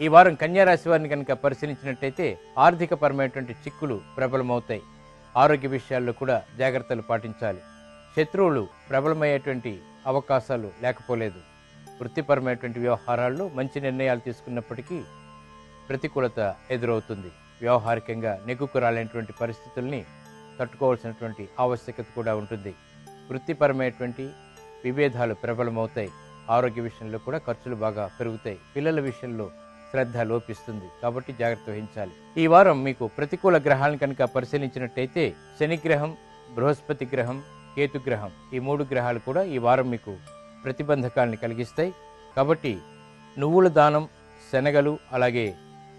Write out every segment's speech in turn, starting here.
ఈ వారం కన్యారాశి వారిని కనుక పరిశీలించినట్టయితే ఆర్థిక పరమైనటువంటి చిక్కులు ప్రబలమవుతాయి. ఆరోగ్య విషయాల్లో కూడా జాగ్రత్తలు పాటించాలి. శత్రువులు ప్రబలమయ్యేటువంటి అవకాశాలు లేకపోలేదు. వృత్తిపరమైనటువంటి వ్యవహారాల్లో మంచి నిర్ణయాలు తీసుకున్నప్పటికీ ప్రతికూలత ఎదురవుతుంది. వ్యవహారికంగా నెగ్గుకు రాలేనటువంటి పరిస్థితుల్ని తట్టుకోవాల్సినటువంటి ఆవశ్యకత కూడా ఉంటుంది. వృత్తిపరమైనటువంటి విభేదాలు ప్రబలమవుతాయి. ఆరోగ్య విషయంలో కూడా ఖర్చులు బాగా పెరుగుతాయి. పిల్లల విషయంలో శ్రద్ధ లోపిస్తుంది కాబట్టి జాగ్రత్త వహించాలి. ఈ వారం మీకు ప్రతికూల గ్రహాలను కనుక పరిశీలించినట్టయితే శనిగ్రహం బృహస్పతి గ్రహం కేతు గ్రహం ఈ మూడు గ్రహాలు కూడా ఈ వారం మీకు ప్రతిబంధకాలను కలిగిస్తాయి. కాబట్టి నువ్వుల దానం శనగలు అలాగే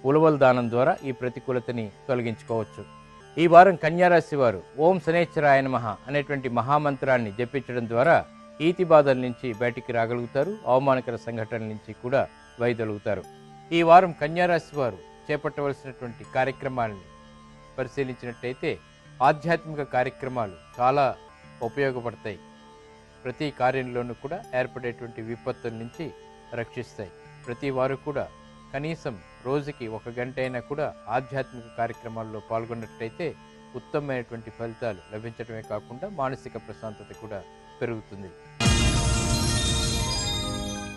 ఉలవల దానం ద్వారా ఈ ప్రతికూలతని తొలగించుకోవచ్చు. ఈ వారం కన్యారాశి వారు ఓం శనేశ్వరాయ నమ అనేటువంటి మహామంత్రాన్ని జపించడం ద్వారా ఈతి బాధల నుంచి బయటికి రాగలుగుతారు అవమానకర సంఘటనల నుంచి కూడా వైదొలుగుతారు ఈ వారం కన్యారాశి వారు చేపట్టవలసినటువంటి కార్యక్రమాలని పరిశీలించినట్టయితే ఆధ్యాత్మిక కార్యక్రమాలు చాలా ఉపయోగపడతాయి. ప్రతి కార్యంలోనూ కూడా ఏర్పడేటువంటి విపత్తుల నుంచి రక్షిస్తాయి. ప్రతి వారు కూడా కనీసం రోజుకి ఒక గంట అయినా కూడా ఆధ్యాత్మిక కార్యక్రమాల్లో పాల్గొన్నట్టయితే ఉత్తమమైనటువంటి ఫలితాలు లభించడమే కాకుండా మానసిక ప్రశాంతత కూడా పెరుగుతుంది.